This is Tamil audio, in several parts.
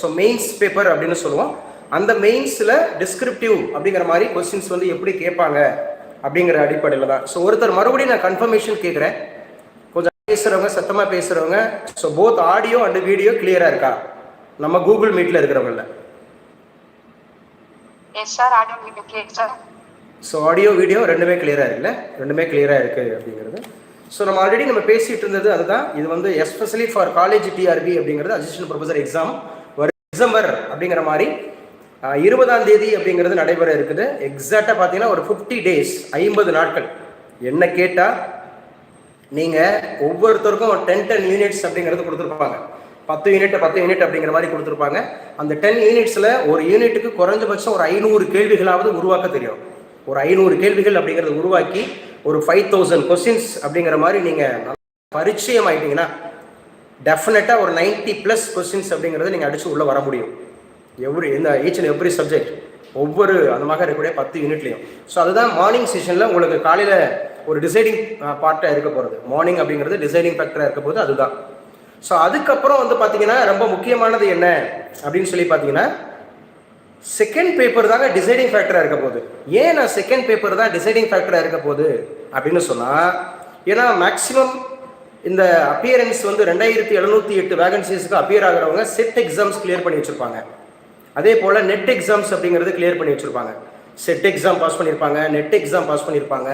ஸோ மெயின்ஸ் பேப்பர் அப்படின்னு சொல்லுவோம். அந்த மெயின்ஸில் டிஸ்கிரிப்டிவ் அப்படிங்கிற மாதிரி கொஸ்டின்ஸ் வந்து எப்படி கேட்பாங்க அப்படிங்கிற அடிப்படையில் தான். ஸோ ஒருத்தர் மறுபடியும் நான் கன்ஃபர்மேஷன் கேட்குறேன். கொஞ்சம் பேசுகிறவங்க சத்தமாக பேசுகிறவங்க so both audio and video கிளியராக இருக்கா? நம்ம கூகுள் மீட்டில் இருக்கிறவங்கள ஸோ ஆடியோ வீடியோ ரெண்டுமே கிளியராக இருக்குல்ல? ரெண்டுமே கிளியராக இருக்குது அப்படிங்கிறது. ஸோ நம்ம ஆல்ரெடி நம்ம பேசிட்டு இருந்தது அதுதான். இது வந்து எஸ்பெஷலி ஃபார் காலேஜ் டிஆர்பி அப்படிங்கிறது அசிஸ்டன்ட் ப்ரொஃபஸர் எக்ஸாம் டிசம்பர் அப்படிங்கிற மாதிரி இருபதாம் தேதி அப்படிங்கிறது நடைபெற இருக்குது. எக்ஸாக்டாக பார்த்தீங்கன்னா ஒரு ஃபிஃப்டி டேஸ் ஐம்பது நாட்கள். என்ன கேட்டால் நீங்கள் ஒவ்வொருத்தருக்கும் டென் டென் யூனிட்ஸ் அப்படிங்கிறது கொடுத்துருப்பாங்க. பத்து யூனிட் பத்து யூனிட் அப்படிங்கிற மாதிரி கொடுத்துருப்பாங்க. அந்த டென் யூனிட்ஸில் ஒரு யூனிட்டுக்கு குறைஞ்சபட்சம் ஒரு ஐநூறு கேள்விகளாவது உருவாக்க தெரியும். ஒரு ஐநூறு கேள்விகள் அப்படிங்கிறத உருவாக்கி ஒரு ஃபைவ் தௌசண்ட் கொஸ்டின்ஸ் அப்படிங்கிற மாதிரி நீங்கள் பரிச்சயம் ஆயிட்டீங்கன்னா டெஃபினட்டாக ஒரு 90 ப்ளஸ் கொஸ்டின்ஸ் அப்படிங்கிறது நீங்கள் அடிச்சு உள்ளே வர முடியும். எவ்ரி இந்த ஈச் அண்ட் எவ்ரி சப்ஜெக்ட் ஒவ்வொரு அந்த மாதிரி இருக்கக்கூடிய பத்து யூனிட்லையும் ஸோ அதுதான் மார்னிங் செஷனில் உங்களுக்கு காலையில் ஒரு டிசைடிங் பார்ட்டாக இருக்க போகிறது மார்னிங் அப்படிங்கிறது டிசைடிங் ஃபேக்டராக இருக்க போது அதுதான். ஸோ அதுக்கப்புறம் வந்து பார்த்தீங்கன்னா ரொம்ப முக்கியமானது என்ன அப்படின்னு சொல்லி பார்த்தீங்கன்னா செகண்ட் பேப்பர் தாங்க டிசைடிங் ஃபேக்டராக இருக்க போகுது. ஏன் நான் செகண்ட் பேப்பர் தான் டிசைடிங் ஃபேக்டராக இருக்க போகுது அப்படின்னு சொன்னால் ஏன்னா மேக்ஸிமம் இந்த அப்பியரன்ஸ் வந்து ரெண்டாயிரத்தி எழுநூற்றி எட்டு வேகன்சிஸ்க்கு அப்பியர் ஆகிறவங்க செட் எக்ஸாம்ஸ் கிளியர் பண்ணி வச்சுருப்பாங்க. அதே போல் நெட் எக்ஸாம்ஸ் அப்படிங்கிறது கிளியர் பண்ணி வச்சுருப்பாங்க. செட் எக்ஸாம் பாஸ் பண்ணியிருப்பாங்க நெட் எக்ஸாம் பாஸ் பண்ணியிருப்பாங்க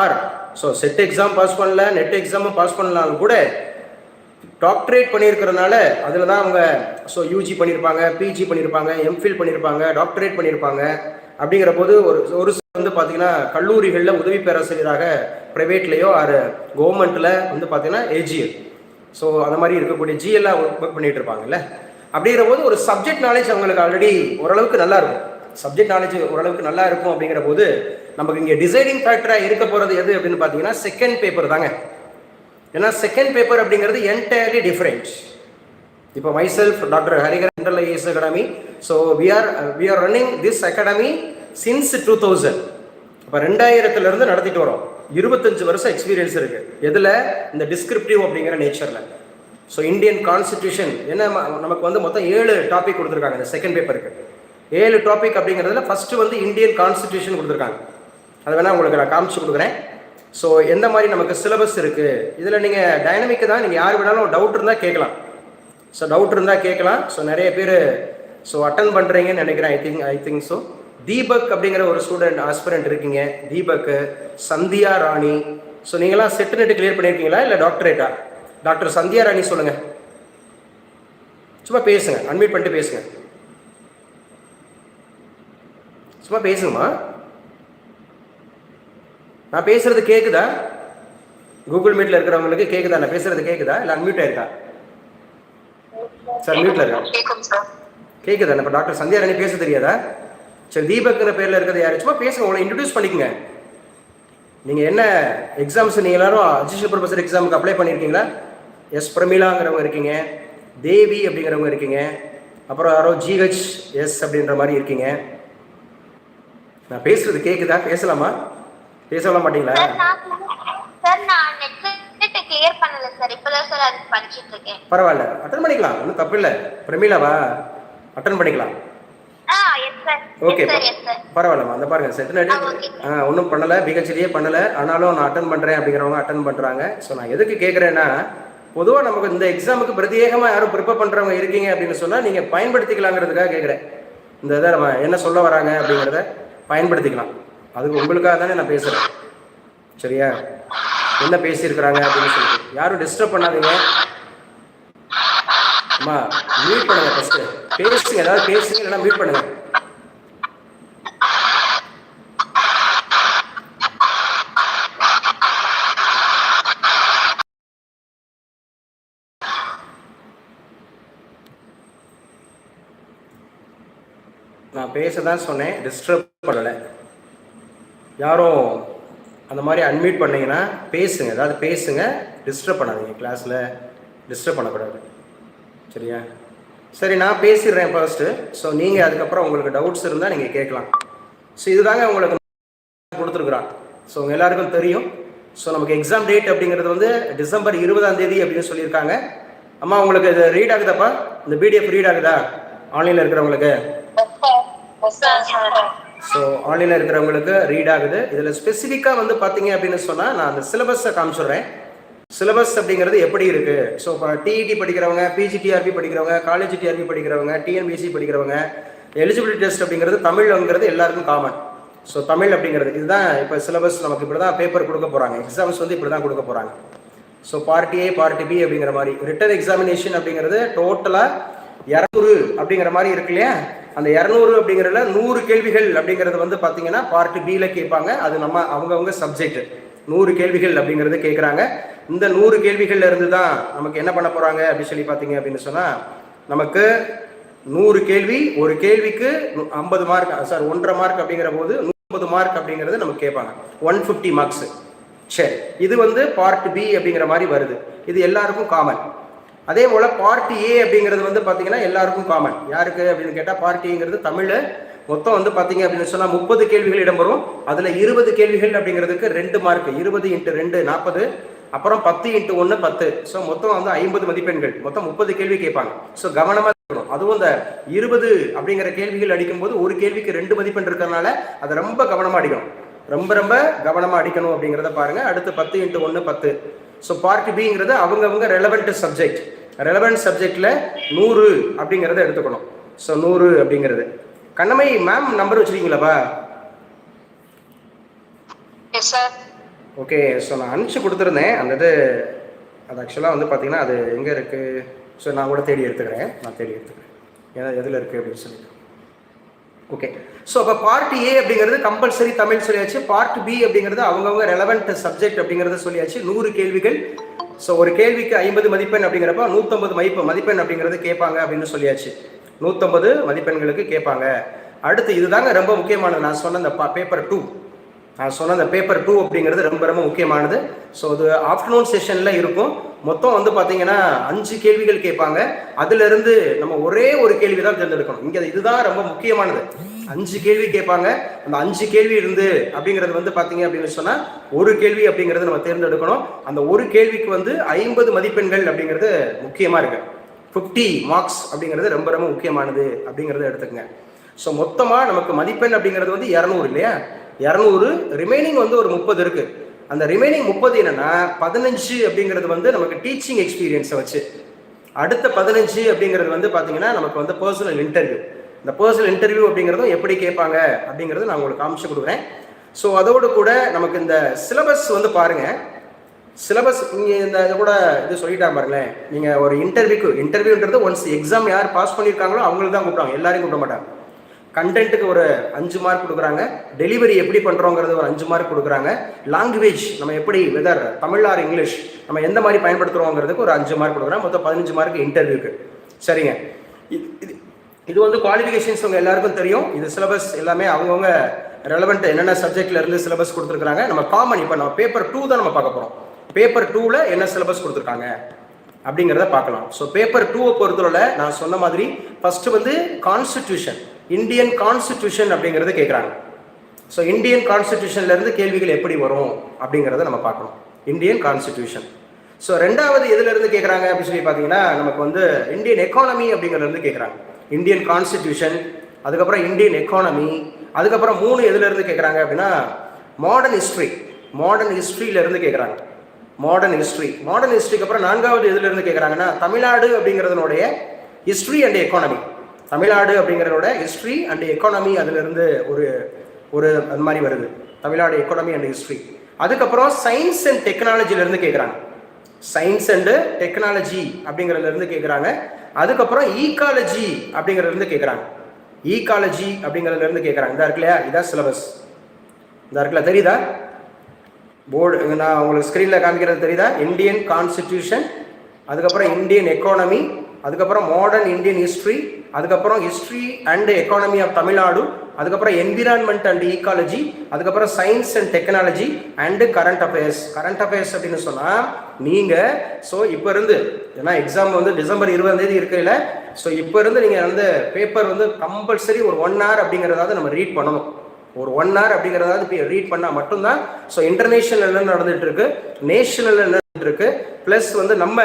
or so SET exam pass பண்ணல நெட் எக்ஸாமும் பாஸ் பண்ணலாலும் கூட டாக்டரேட் பண்ணியிருக்கிறதுனால அதில் தான் அவங்க ஸோ யூஜி பண்ணியிருப்பாங்க பிஜி பண்ணியிருப்பாங்க எம்ஃபில் பண்ணியிருப்பாங்க டாக்டரேட் பண்ணியிருப்பாங்க அப்படிங்கிற போது ஒரு ஒரு வந்து பார்த்தீங்கன்னா கல்லூரிகளில் உதவி பேராசிரியராக ப்ரைவேட்லேயோ ஆர் கவர்மெண்ட்டில் வந்து பார்த்தீங்கன்னா ஏஜிஎல் ஸோ அந்த மாதிரி இருக்கக்கூடிய ஜிஎல்லாம் ஒர்க் பண்ணிட்டு இருப்பாங்கல்ல. அப்படிங்கிற போது ஒரு சப்ஜெக்ட் நாலேஜ் அவங்களுக்கு ஆல்ரெடி ஓரளவுக்கு நல்லா இருக்கும். சப்ஜெக்ட் நாலேஜ் ஓரளவுக்கு நல்லா இருக்கும் அப்படிங்கிற போது நமக்கு இங்கே டிசைனிங் ஃபேக்டராக இருக்க போகிறது எது அப்படின்னு பார்த்தீங்கன்னா செகண்ட் பேப்பர் தாங்க. ஏன்னா செகண்ட் பேப்பர் அப்படிங்கிறது என்டையர்லி டிஃப்ரெண்ட் இப்போ myself doctor ஹரிகர் central academy so we are we are running this academy since two thousand இப்போ ரெண்டாயிரத்துலேருந்து நடத்திட்டு வரோம். இருபத்தஞ்சு வருஷம் எக்ஸ்பீரியன்ஸ் இருக்கு. எதில்? இந்த டிஸ்கிரிப்டிவ் அப்படிங்கிற நேச்சரில் ஸோ இந்தியன் கான்ஸ்டிடியூஷன் என்ன நமக்கு வந்து மொத்தம் ஏழு டாபிக் கொடுத்துருக்காங்க. இந்த செகண்ட் பேப்பருக்கு ஏழு டாபிக் அப்படிங்கிறதுல ஃபர்ஸ்ட் வந்து இந்தியன் கான்ஸ்டிடியூஷன் கொடுத்துருக்காங்க. அதை வேணால் உங்களுக்கு நான் காமிச்சு கொடுக்குறேன். ஸோ எந்த மாதிரி நமக்கு சிலபஸ் இருக்குது இதில் நீங்கள் டைனமிக்கு தான். நீங்கள் யார் வேணாலும் டவுட் இருந்தால் கேட்கலாம். ஸோ டவுட் இருந்தால் கேட்கலாம். ஸோ நிறைய பேர் ஸோ அட்டன் பண்ணுறீங்கன்னு நினைக்கிறேன். I think I think so Deepak அப்படிங்கிற ஒரு ஸ்டூடெண்ட் ஆஸ்பிரண்ட் இருக்கீங்க. தீபக் சந்தியா ராணி. ஸோ நீங்களாம் செட் நெட் கிளியர் பண்ணியிருக்கீங்களா இல்லை டாக்டரேட்டா டாக்டர் சந்தியா ராணி சொல்லுங்கள் சும்மா பேசுங்க. அட்மிட் பண்ணிட்டு பேசுங்க. சும்மா பேசுங்கம்மா. நான் பேசுறது கேக்குதா? கூகுள் மீட்ல இருக்கிறவங்களுக்கு கேக்குதா? நான் பேசுறது கேக்குதா? இல்ல அன்மியூட் ஆயிருக்கா? சார் மியூட்ல இருக்கா? கேக்குதா இப்போ டாக்டர் சந்தியா ராணி பேச தெரியாதா? சரி தீபக்ங்கிற பேர்ல இருக்கிறது யாரு? சும்மா பேசுங்க உங்களை இன்ட்ரடியூஸ் பண்ணிக்கங்க. நீங்க என்ன எக்ஸாம்ஸ் நீங்க எல்லாரும் அசிஸ்டன்ட் ப்ரொஃபஸர் எக்ஸாமுக்கு அப்ளை பண்ணியிருக்கீங்களா எஸ் பிரமிளாங்கிறவங்க இருக்கீங்க தேவி அப்படிங்கிறவங்க இருக்கீங்க அப்புறம் யாரோ ஜிஹெச் எஸ் அப்படின்ற மாதிரி இருக்கீங்க. நான் பேசுறது கேக்குதா? பேசலாமா? பேசலாம் மாட்டீங்களா? சார் நான் நெட் கிளியர் பண்ணல சார் இப்பதான் சார் அது படிச்சிட்டு இருக்கேன். பரவாயில்ல. அட்டன் பண்ணிக்கலாம். ஒன்றும் தப்பு இல்லை. பிரமிளாவா அட்டன் பண்ணிக்கலாம். ஓகே பரவாயில்லம்மா. அந்த பாருங்க. ஆ ஒன்றும் பண்ணலை பிஹெச்டியே பண்ணலை. ஆனாலும் நான் அட்டன் பண்ணுறேன் அப்படிங்கிறவங்க அட்டன் பண்ணுறாங்க ஸோ நான் எதுக்கு கேட்குறேன்னா பொதுவாக நமக்கு இந்த எக்ஸாமுக்கு பிரத்யேகமாக யாரும் ப்ரிப்பேர் பண்ணுறவங்க இருக்கீங்க அப்படின்னு சொன்னால் நீங்கள் பயன்படுத்திக்கலாங்கிறதுக்காக கேட்குறேன் இந்த இதை நம்ம என்ன சொல்ல வராங்க அப்படிங்கிறத பயன்படுத்திக்கலாம். அதுக்கு உங்களுக்காக தானே நான் பேசுகிறேன் சரியா? என்ன பேசியிருக்கிறாங்க அப்படின்னு சொல்லிட்டு. யாரும் டிஸ்டர்ப் பண்ணாதீங்க. அம்மா மியூட் பண்ணுங்க ஃபர்ஸ்ட் பேசுங்க ஏதாவது பேசுங்க இல்லைனா மியூட் பண்ணுங்க. நான் பேச தான் சொன்னேன் டிஸ்டர்ப் பண்ணலை. யாரும் அந்த மாதிரி அன்மியூட் பண்ணீங்கன்னா பேசுங்க ஏதாவது பேசுங்க டிஸ்டர்ப் பண்ணாதீங்க கிளாஸில் டிஸ்டர்ப் பண்ணக்கூடாது. சரியா? சரி நான் பேசிடுறேன் ஃபர்ஸ்ட்டு ஸோ நீங்கள் அதுக்கப்புறம் உங்களுக்கு டவுட்ஸ் இருந்தால் நீங்கள் கேட்கலாம். ஸோ இதுதாங்க உங்களுக்கு கொடுத்துருக்குறான். ஸோ உங்கள் எல்லாருக்கும் தெரியும். ஸோ நமக்கு எக்ஸாம் டேட் அப்படிங்கிறது வந்து டிசம்பர் இருபதாம் தேதி அப்படின்னு சொல்லியிருக்காங்க. அம்மா உங்களுக்கு இது ரீட் ஆகுதாப்பா? இந்த பிடிஎஃப் ரீட் ஆகுதா? ஆன்லைனில் இருக்கிறவங்களுக்கு? ஸோ ஆன்லைனில் இருக்கிறவங்களுக்கு ரீட் ஆகுது. இதில் ஸ்பெசிஃபிக்காக வந்து பார்த்தீங்க அப்படின்னு சொன்னால் நான் அந்த சிலபஸை காமிச்சிடுறேன். சிலபஸ் அப்படிங்கிறது எப்படி இருக்கு? ஸோ இப்போ டிஇடி படிக்கிறவங்க பிஜிடிஆர்பி படிக்கிறவங்க காலேஜ் டிஆர்பி படிக்கிறவங்க டிஎன்பிஎஸ்சி படிக்கிறவங்க எலிஜிபிலிட்டி டெஸ்ட் அப்படிங்கிறது தமிழ்ங்கிறது எல்லாருக்கும் காமன் ஸோ தமிழ் அப்படிங்கிறது இதுதான் இப்போ சிலபஸ் நமக்கு இப்படி தான் பேப்பர் கொடுக்க போகிறாங்க எக்ஸாம்ஸ் வந்து இப்படி தான் கொடுக்க போகிறாங்க so party A party B அப்படிங்கிற மாதிரி. ரிட்டன் எக்ஸாமினேஷன் அப்படிங்கிறது டோட்டலாக இரநூறு அப்படிங்கிற மாதிரி இருக்கு இல்லையா? அந்த இரநூறு அப்படிங்கிறதுல நூறு கேள்விகள் அப்படிங்கிறது வந்து பார்த்தீங்கன்னா பார்ட்டி பியில் கேட்பாங்க. அது நம்ம அவங்கவுங்க சப்ஜெக்ட் நூறு கேள்விகள் அப்படிங்கிறது கேட்குறாங்க. இந்த நூறு கேள்விகள்ல இருந்து தான் நமக்கு என்ன பண்ண போகிறாங்க அப்படின்னு சொல்லி பார்த்தீங்க அப்படின்னு சொன்னால் நமக்கு நூறு கேள்வி ஒரு கேள்விக்கு ஐம்பது மார்க் சார் ஒன்றரை மார்க் அப்படிங்கிற போது நூற்றம்பது மார்க் அப்படிங்கிறது நமக்கு கேட்பாங்க. ஒன் ஃபிஃப்டி மார்க்ஸ் சரி இது வந்து பார்ட் பி அப்படிங்கிற மாதிரி வருது. இது எல்லாருக்கும் காமன் அதே போல் பார்ட்டி ஏ அப்படிங்கிறது வந்து பார்த்தீங்கன்னா எல்லாருக்கும் காமன் யாருக்கு அப்படின்னு கேட்டால் பார்ட்டிங்கிறது தமிழ் மொத்தம் வந்து பார்த்தீங்க அப்படின்னு சொன்னால் முப்பது கேள்விகள் இடம்பெறும். அதில் இருபது கேள்விகள் அப்படிங்கிறதுக்கு ரெண்டு மார்க் இருபது இன்ட்டு ரெண்டு நாற்பது அப்புறம் பத்து இன்ட்டு ஒன்று பத்து. ஸோ மொத்தம் வந்து ஐம்பது மதிப்பெண்கள். மொத்தம் முப்பது கேள்வி கேட்பாங்க. ஸோ கவனமாக இருக்கணும். அதுவும் இந்த இருபது அப்படிங்கிற கேள்விகள் அடிக்கும்போது ஒரு கேள்விக்கு ரெண்டு மதிப்பெண் இருக்கிறதுனால அதை ரொம்ப கவனமாக அடிக்கணும். ரொம்ப ரொம்ப கவனமாக அடிக்கணும் அப்படிங்கிறத பாருங்க. அடுத்து பத்து இன்ட்டு ஒன்று பத்து. ஸோ பார்ட் பிங்கிறது அவங்கவுங்க ரெலவெண்ட் சப்ஜெக்ட் ரெலவெண்ட் சப்ஜெக்டில் நூறு அப்படிங்கிறத எடுத்துக்கணும். ஸோ நூறு அப்படிங்கிறது. கண்ணமை மேம் நம்பர் வச்சுருக்கீங்களாப்பா சார் ஓகே ஸோ நான் அனுப்பிச்சு கொடுத்துருந்தேன். அந்த இது அது ஆக்சுவலாக வந்து பார்த்தீங்கன்னா அது எங்கே இருக்குது ஸோ நான் கூட தேடி எடுத்துக்கிறேன். நான் தேடி எடுத்துக்கிறேன். ஏன்னா எதில் இருக்குது அப்படின்னு சொல்லிட்டு. ஓகே ஸோ அப்போ பார்ட் ஏ அப்படிங்கிறது கம்பல்சரி தமிழ் சொல்லியாச்சு. பார்ட் பி அப்படிங்கிறது அவங்கவுங்க ரெலவெண்ட் சப்ஜெக்ட் அப்படிங்கிறத சொல்லியாச்சு. நூறு கேள்விகள். ஸோ ஒரு கேள்விக்கு ஐம்பது மதிப்பெண் அப்படிங்கிறப்ப நூற்றம்பது மதிப்பு மதிப்பெண் அப்படிங்கிறது கேட்பாங்க அப்படின்னு சொல்லியாச்சு. நூற்றம்பது மதிப்பெண்களுக்கு கேட்பாங்க. அடுத்து இதுதாங்க ரொம்ப முக்கியமானது. நான் சொன்ன இந்த பேப்பர் டூ நான் சொன்ன அந்த பேப்பர் டூ அப்படிங்கிறது ரொம்ப ரொம்ப முக்கியமானது. ஸோ அது ஆஃப்டர்நூன் செஷனில் இருக்கும். மொத்தம் வந்து பார்த்தீங்கன்னா அஞ்சு கேள்விகள் கேட்பாங்க. அதுலேருந்து நம்ம ஒரே ஒரு கேள்வி தான் தேர்ந்தெடுக்கணும். இங்கே இதுதான் ரொம்ப முக்கியமானது. அஞ்சு கேள்வி கேட்பாங்க. அந்த அஞ்சு கேள்வி இருந்து அப்படிங்கிறது வந்து பார்த்தீங்க அப்படின்னு சொன்னால் ஒரு கேள்வி அப்படிங்கிறது நம்ம தேர்ந்தெடுக்கணும். அந்த ஒரு கேள்விக்கு வந்து ஐம்பது மதிப்பெண்கள் அப்படிங்கிறது முக்கியமாக இருக்கு. ஃபிஃப்டி மார்க்ஸ் அப்படிங்கிறது ரொம்ப ரொம்ப முக்கியமானது அப்படிங்கிறத எடுத்துக்கங்க. ஸோ மொத்தமாக நமக்கு மதிப்பெண் அப்படிங்கிறது வந்து இரநூறு இல்லையா? இரநூறு ரிமைனிங் வந்து ஒரு முப்பது இருக்கு. அந்த ரிமைனிங் முப்பது என்னன்னா பதினஞ்சு அப்படிங்கிறது வந்து நமக்கு டீச்சிங் எக்ஸ்பீரியன்ஸை வச்சு. அடுத்த பதினஞ்சு அப்படிங்கிறது வந்து பார்த்தீங்கன்னா நமக்கு வந்து பர்சனல் இன்டர்வியூ இந்த பர்சனல் இன்டர்வியூ அப்படிங்கிறதும் எப்படி கேட்பாங்க அப்படிங்கிறது நான் உங்களுக்கு காமிச்சு கொடுக்குறேன். ஸோ அதோடு கூட நமக்கு இந்த சிலபஸ் வந்து பாருங்க. சிலபஸ் இங்கே இந்த இது கூட இது சொல்லிட்டா பாருங்களேன். நீங்கள் ஒரு இன்டர்வியூக்கு இன்டர்வியூன்றது ஒன்ஸ் எக்ஸாம் யார் பாஸ் பண்ணியிருக்காங்களோ அவங்களுக்கு தான் கூப்பிடுவாங்க. எல்லாரையும் கூப்பிட மாட்டாங்க. கண்டென்ட்டுக்கு ஒரு அஞ்சு மார்க் கொடுக்குறாங்க. டெலிவரி எப்படி பண்ணுறோங்கிறது ஒரு அஞ்சு மார்க் கொடுக்குறாங்க. லாங்குவேஜ் நம்ம எப்படி வெதர் தமிழ் ஆர் இங்கிலீஷ் நம்ம எந்த மாதிரி பயன்படுத்துகிறோங்கிறதுக்கு ஒரு அஞ்சு மார்க் கொடுக்குறாங்க. மொத்தம் பதினஞ்சு மார்க் இன்டர்வியூக்கு சரிங்க. இது இது இது வந்து குவாலிஃபிகேஷன்ஸ் உங்கள் எல்லாருக்கும் தெரியும். இது சிலபஸ் எல்லாமே அவங்கவுங்க ரெலவெண்ட் என்னென்ன சப்ஜெக்ட்ல இருந்து சிலபஸ் கொடுத்துருக்காங்க நம்ம காமன் இப்போ நம்ம பேப்பர் டூ தான் நம்ம பார்க்க போகிறோம் பேப்பர் டூவில் என்ன சிலபஸ் கொடுத்துருக்காங்க? அப்படிங்கிறத பார்க்கலாம். ஸோ பேப்பர் டூவை பொறுத்தவரை நான் சொன்ன மாதிரி ஃபர்ஸ்ட் வந்து கான்ஸ்டிடியூஷன் இந்தியன் கான்ஸ்டிடியூஷன் அப்படிங்கிறது கேட்குறாங்க ஸோ இந்தியன் கான்ஸ்டிடியூஷன்லேருந்து கேள்விகள் எப்படி வரும் அப்படிங்கிறத நம்ம பார்க்கணும். இந்தியன் கான்ஸ்டிடியூஷன் ஸோ ரெண்டாவது எதுலேருந்து கேட்குறாங்க அப்படின்னு சொல்லி பார்த்தீங்கன்னா நமக்கு வந்து இந்தியன் எக்கானமி அப்படிங்கிறதுலேருந்து கேட்குறாங்க இந்தியன் கான்ஸ்டிடியூஷன் அதுக்கப்புறம் இந்தியன் எக்கானமி அதுக்கப்புறம் மூணு எதுலேருந்து கேட்குறாங்க அப்படின்னா மாடர்ன் ஹிஸ்ட்ரி மாடர்ன் ஹிஸ்ட்ரியிலேருந்து கேட்குறாங்க மாடர்ன் ஹிஸ்ட்ரி மாடர்ன் ஹிஸ்ட்ரிக்கு அப்புறம் நான்காவது எதுலேருந்து கேட்குறாங்கன்னா தமிழ்நாடு அப்படிங்கிறதுனுடைய ஹிஸ்ட்ரி அண்ட் எக்கானமி தமிழ்நாடு அப்படிங்கிறதோட ஹிஸ்ட்ரி அண்ட் எக்கானமி அதிலிருந்து ஒரு ஒரு அது மாதிரி வருது. தமிழ்நாடு எக்கானமி அண்ட் ஹிஸ்ட்ரி அதுக்கப்புறம் சயின்ஸ் அண்ட் டெக்னாலஜிலேருந்து கேட்குறாங்க சயின்ஸ் அண்டு டெக்னாலஜி அப்படிங்கிறதுலேருந்து கேட்குறாங்க அதுக்கப்புறம் ஈகாலஜி அப்படிங்கிறதுலேருந்து கேட்குறாங்க ஈகாலஜி அப்படிங்கிறதுலேருந்து கேட்குறாங்க இதாக இருக்கு இல்லையா இதான் சிலபஸ் இதாக இருக்குல்ல? தெரியுதா? போர்டு நான் உங்களுக்கு ஸ்க்ரீனில் காமிக்கிறது தெரியுதா? இந்தியன் கான்ஸ்டிடியூஷன் அதுக்கப்புறம் இந்தியன் எக்கானமி அதுக்கப்புறம் மாடர்ன் இந்தியன் ஹிஸ்ட்ரி அதுக்கப்புறம் history and economy of Tamil Nadu அதுக்கப்புறம் என்விரான்மெண்ட் அண்ட் ஈக்காலஜி அதுக்கப்புறம் science and technology and current affairs current affairs அப்படின்னு சொன்னால் நீங்கள் ஸோ இப்போ இருந்து ஏன்னா எக்ஸாம் வந்து டிசம்பர் இருபதாந்தேதி இருக்கையில் ஸோ இப்போ இருந்து நீங்கள் வந்து பேப்பர் வந்து கம்பல்சரி ஒரு ஒன் ஹவர் அப்படிங்கிறதாவது நம்ம ரீட் பண்ணணும். ஒரு ஒன் ஹவர் அப்படிங்கிறதாவது ரீட் பண்ணால் மட்டும்தான் ஸோ இன்டர்நேஷனல் என்ன நடந்துட்டு இருக்கு நேஷனல் என்ன இருக்கு ப்ளஸ் வந்து நம்ம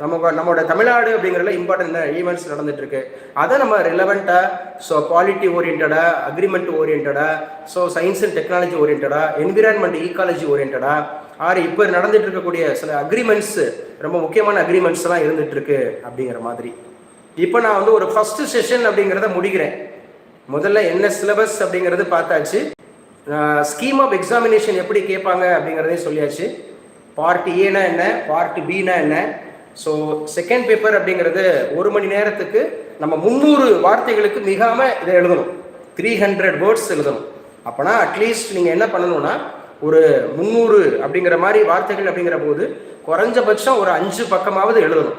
நம்ம நம்மளோட தமிழ்நாடு அப்படிங்கிறதுல இம்பார்ட்டன்ட் ஈவெண்ட்ஸ் நடந்துட்டு இருக்கு அதை நம்ம ரிலவெண்ட்டாக ஸோ குவாலிட்டி ஓரியன்டா அக்ரிமெண்ட் ஓரியன்டா ஸோ சயின்ஸ் அண்ட் டெக்னாலஜி ஓரியன்டா என்விரான்மெண்ட் ஈக்காலஜி ஓரியன்டா ஆறு இப்போ நடந்துட்டு இருக்கக்கூடிய சில அக்ரிமெண்ட்ஸ் ரொம்ப முக்கியமான அக்ரிமெண்ட்ஸ் எல்லாம் இருந்துட்டு இருக்கு அப்படிங்கிற மாதிரி. இப்போ நான் வந்து ஒரு ஃபர்ஸ்ட் செஷன் அப்படிங்கிறத முடிக்கிறேன். முதல்ல என்ன சிலபஸ் அப்படிங்கிறது பார்த்தாச்சு. ஸ்கீம் ஆஃப் எக்ஸாமினேஷன் எப்படி கேட்பாங்க அப்படிங்கிறதையும் சொல்லியாச்சு. பார்ட் ஏனா என்ன? பார்ட் பினா என்ன? ஸோ செகண்ட் பேப்பர் அப்படிங்கிறது ஒரு மணி நேரத்துக்கு நம்ம முந்நூறு வார்த்தைகளுக்கு மிகாமல் இதை எழுதணும். த்ரீ ஹண்ட்ரட் வேர்ட்ஸ் எழுதணும். அப்போனா அட்லீஸ்ட் நீங்கள் என்ன பண்ணணும்னா ஒரு முந்நூறு அப்படிங்கிற மாதிரி வார்த்தைகள் அப்படிங்கிற போது குறைஞ்சபட்சம் ஒரு அஞ்சு பக்கமாவது எழுதணும்.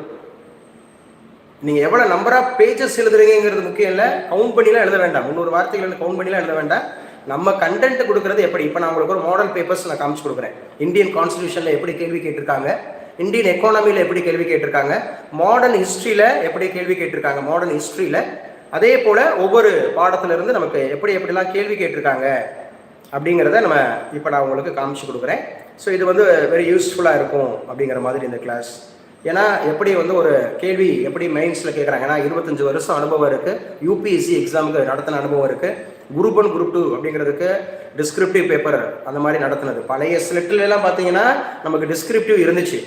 நீங்கள் எவ்வளோ நம்பர் ஆஃப் பேஜஸ் எழுதுறீங்கிறது முக்கியம் இல்லை. கவுண்ட் பண்ணிலாம் எழுத வேண்டாம். முந்நூறு வார்த்தைகள் கவுண்ட் பண்ணிலாம் எழுத வேண்டாம். நம்ம கண்டென்ட் கொடுக்கறது எப்படி? இப்போ நான் உங்களுக்கு ஒரு மாடல் பேப்பர்ஸ் நான் காமிச்சு கொடுக்குறேன். இந்தியன் கான்ஸ்டியூஷனில் எப்படி கேள்வி கேட்டிருக்காங்க? இந்தியன் எக்கானமியில் எப்படி கேள்வி கேட்டிருக்காங்க? மாடர்ன் ஹிஸ்ட்ரியில் எப்படி கேள்வி கேட்டிருக்காங்க? மாடர்ன் ஹிஸ்ட்ரியில் அதே போல் ஒவ்வொரு பாடத்துலேருந்து நமக்கு எப்படி எப்படிலாம் கேள்வி கேட்டிருக்காங்க? அப்படிங்கிறத நம்ம இப்போ நான் உங்களுக்கு காமிச்சு கொடுக்குறேன். ஸோ இது வந்து வெரி யூஸ்ஃபுல்லாக இருக்கும் அப்படிங்கிற மாதிரி இந்த கிளாஸ் ஏன்னா எப்படி வந்து ஒரு கேள்வி எப்படி மைண்ட்ஸில் கேட்குறாங்க? ஏன்னா இருபத்தஞ்சு வருஷம் அனுபவம் இருக்குது யூபிஎஸ்சி எக்ஸாமுக்கு நடத்தின அனுபவம் இருக்குது குரூப் ஒன் குரூப் டூ அப்படிங்கிறதுக்கு டிஸ்கிரிப்டிவ் பேப்பர் அந்த மாதிரி நடத்தினது. பழைய ஸ்லெட்டில் பார்த்தீங்கன்னா நமக்கு டிஸ்கிரிப்டிவ் இருந்துச்சு.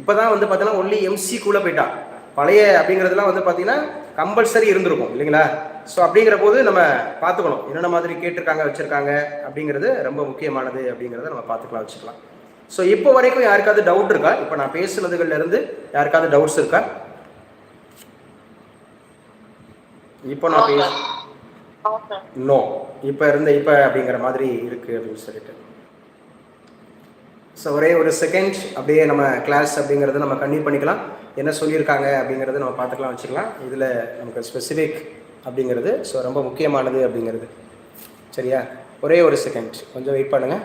இப்போ தான் வந்து பார்த்தீங்கன்னா ஒன்லி எம்சிக்குள்ளே போயிட்டான் பழைய அப்படிங்கிறதுலாம் வந்து பார்த்தீங்கன்னா கம்பல்சரி இருந்திருக்கும் இல்லைங்களா? ஸோ அப்படிங்கிற போது நம்ம பார்த்துக்கணும். என்னென்ன மாதிரி கேட்டிருக்காங்க வச்சுருக்காங்க அப்படிங்கிறது ரொம்ப முக்கியமானது அப்படிங்கிறத நம்ம பார்த்துக்கலாம் வச்சுக்கலாம். ஸோ இப்போ வரைக்கும் யாருக்காவது டவுட் இருக்கா? இப்போ நான் பேசுனதுகள்ல இருந்து யாருக்காவது டவுட்ஸ் இருக்கா? இப்போ நான் பேச நோ இப்போ இருந்த இப்போ அப்படிங்கிற மாதிரி இருக்கு அப்படின்னு சொல்லிட்டு. ஸோ ஒரே ஒரு செகண்ட் அப்படியே நம்ம கிளாஸ் அப்படிங்கிறத நம்ம கன்டினியூ பண்ணிக்கலாம். என்ன சொல்லியிருக்காங்க அப்படிங்கிறத நம்ம பார்த்துக்கலாம் வச்சுக்கலாம். இதில் நமக்கு ஸ்பெசிஃபிக் அப்படிங்கிறது ஸோ ரொம்ப முக்கியமானது அப்படிங்கிறது. சரியா? ஒரே ஒரு செகண்ட் கொஞ்சம் வெயிட் பண்ணுங்கள்